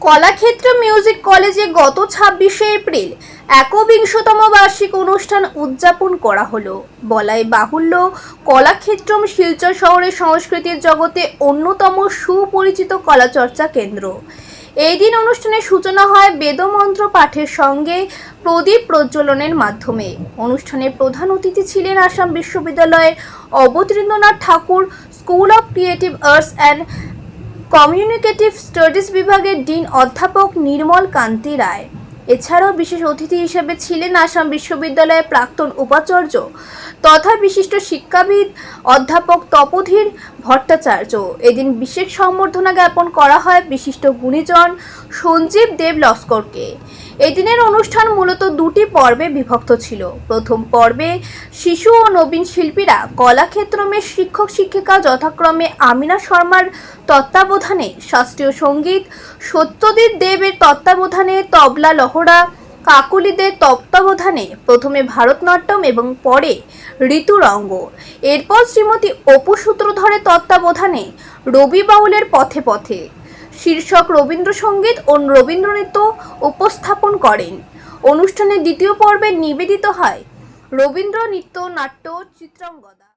Kalakshetra music কলেজে গত ছাব্বিশে এপ্রিল একবিংশতম বার্ষিক অনুষ্ঠান উদযাপন করা হলো। বলাই বাহুল্য, কলাক্ষেত্রম শিলচর শহরের সংস্কৃতির জগতে অন্যতম সুপরিচিত কলাচর্চা কেন্দ্র। এই দিন অনুষ্ঠানের সূচনা হয় বেদমন্ত্র পাঠের সঙ্গে প্রদীপ প্রজ্বলনের মাধ্যমে। অনুষ্ঠানে প্রধান অতিথি ছিলেন আসাম বিশ্ববিদ্যালয়ের Abanindranath Thakur, school of creative arts and communicative studies বিভাগের ডিন অধ্যাপক নির্মল কান্তি রায়। এছাড়াও বিশেষ অতিথি হিসেবে ছিলেন আসাম বিশ্ববিদ্যালয়ের প্রাক্তন উপাচার্য তথা বিশিষ্ট শিক্ষাবিদ অধ্যাপক তপধীর ভট্টাচার্য। এদিন বিশেষ সম্বর্ধনা জ্ঞাপন করা হয় বিশিষ্ট গুণীজন সঞ্জীব দেব লস্করকে। এদিনের অনুষ্ঠান মূলত দুটি পর্বে বিভক্ত ছিল। প্রথম পর্বে শিশু ও নবীন শিল্পীরা কলাক্ষেত্রমের শিক্ষক শিক্ষিকা যথাক্রমে আমিনা শর্মার তত্ত্বাবধানে শাস্ত্রীয় সংগীত, সত্যজিৎ দেবের তত্ত্বাবধানে তবলা লহরা কাকুলিদের তত্ত্বাবধানে প্রথমে ভারতনাট্যম এবং পরে ঋতুরঙ্গ। এরপর শ্রীমতী অপু সূত্রধরের তত্ত্বাবধানে রবি বাউলের পথে পথে। শীর্ষক রবীন্দ্রসঙ্গীত ও রবীন্দ্রনৃত্য উপস্থাপন করেন। অনুষ্ঠানের দ্বিতীয় পর্বে নিবেদিত হয় রবীন্দ্র নৃত্য নাট্য চিত্রাঙ্গদা।